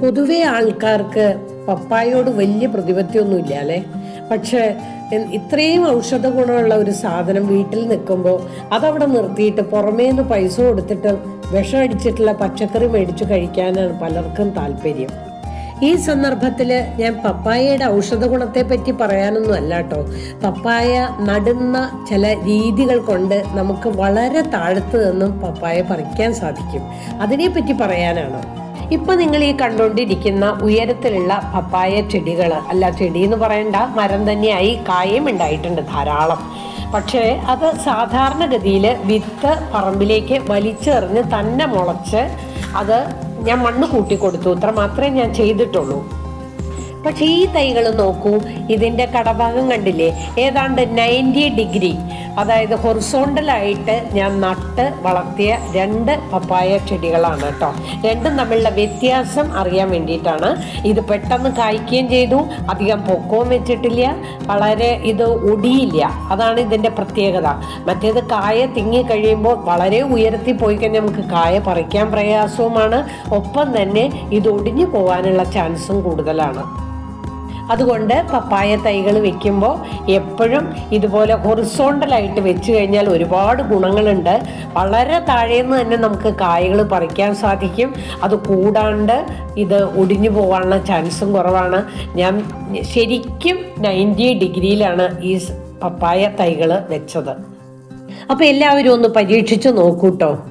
പൊതുവെ ആൾക്കാർക്ക് പപ്പായോട് വലിയ പ്രതിപത്തിയൊന്നുമില്ല അല്ലേ? പക്ഷെ ഇത്രയും ഔഷധ ഗുണമുള്ള ഒരു സാധനം വീട്ടിൽ നിൽക്കുമ്പോൾ അതവിടെ നിർത്തിയിട്ട് പുറമേ നിന്ന് പൈസ കൊടുത്തിട്ട് വിഷം അടിച്ചിട്ടുള്ള പച്ചക്കറി മേടിച്ചു കഴിക്കാനാണ് പലർക്കും താല്പര്യം. ഈ സന്ദർഭത്തിൽ ഞാൻ പപ്പായയുടെ ഔഷധ ഗുണത്തെ പറ്റി പറയാനൊന്നും അല്ല കേട്ടോ. പപ്പായ നടുന്ന ചില രീതികൾ കൊണ്ട് നമുക്ക് വളരെ താഴത്ത് നിന്നും പപ്പായ പറിക്കാൻ സാധിക്കും. അതിനെപ്പറ്റി പറയാനാണ്? ഇപ്പൊ നിങ്ങൾ ഈ കണ്ടുകൊണ്ടിരിക്കുന്ന ഉയരത്തിലുള്ള പപ്പായ ചെടികൾ അല്ല ചെടി എന്ന് പറയണ്ട മരം തന്നെയായി കായും ഉണ്ടായിട്ടുണ്ട് ധാരാളം. പക്ഷേ അത് സാധാരണഗതിയിൽ വിത്ത് പറമ്പിലേക്ക് വലിച്ചെറിഞ്ഞ് തന്നെ മുളച്ച് അത് ഞാൻ മണ്ണ് കൂട്ടി കൊടുത്തു ഇത്ര മാത്രമേ ഞാൻ ചെയ്തിട്ടുള്ളൂ. പക്ഷെ ഈ തൈകൾ നോക്കൂ ഇതിന്റെ കടഭാഗം കണ്ടില്ലേ? ഏതാണ്ട് നയന്റി ഡിഗ്രി. അതായത് ഹൊറിസോണ്ടലായിട്ട് ഞാൻ നട്ട് വളർത്തിയ രണ്ട് പപ്പായ ചെടികളാണ് കേട്ടോ. രണ്ടും തമ്മിലുള്ള വ്യത്യാസം അറിയാൻ വേണ്ടിയിട്ടാണ്. ഇത് പെട്ടെന്ന് കായ്ക്കുകയും ചെയ്തു. അധികം പൊക്കവും വെച്ചിട്ടില്ല. വളരെ ഇത് ഒടിയില്ല. അതാണ് ഇതിന്റെ പ്രത്യേകത. മറ്റേത് കായ തിങ്ങി കഴിയുമ്പോൾ വളരെ ഉയരത്തിൽ പോയി കഴിഞ്ഞാൽ നമുക്ക് കായ പറിക്കാൻ പ്രയാസവുമാണ്. ഒപ്പം തന്നെ ഇത് ഒടിഞ്ഞു പോകാനുള്ള ചാൻസും കൂടുതലാണ്. അതുകൊണ്ട് പപ്പായ തൈകൾ വെക്കുമ്പോൾ എപ്പോഴും ഇതുപോലെ ഹൊറിസോണ്ടലായിട്ട് വെച്ച് കഴിഞ്ഞാൽ ഒരുപാട് ഗുണങ്ങളുണ്ട്. വളരെ താഴേന്ന് തന്നെ നമുക്ക് കായകൾ പറിക്കാൻ സാധിക്കും. അത് കൂടാണ്ട് ഇത് ഒടിഞ്ഞു പോകാനുള്ള ചാൻസും കുറവാണ്. ഞാൻ ശരിക്കും നയന്റി ഡിഗ്രിയിലാണ് ഈ പപ്പായ തൈകൾ വെച്ചത്. അപ്പോൾ എല്ലാവരും ഒന്ന് പരീക്ഷിച്ച് നോക്കൂട്ടോ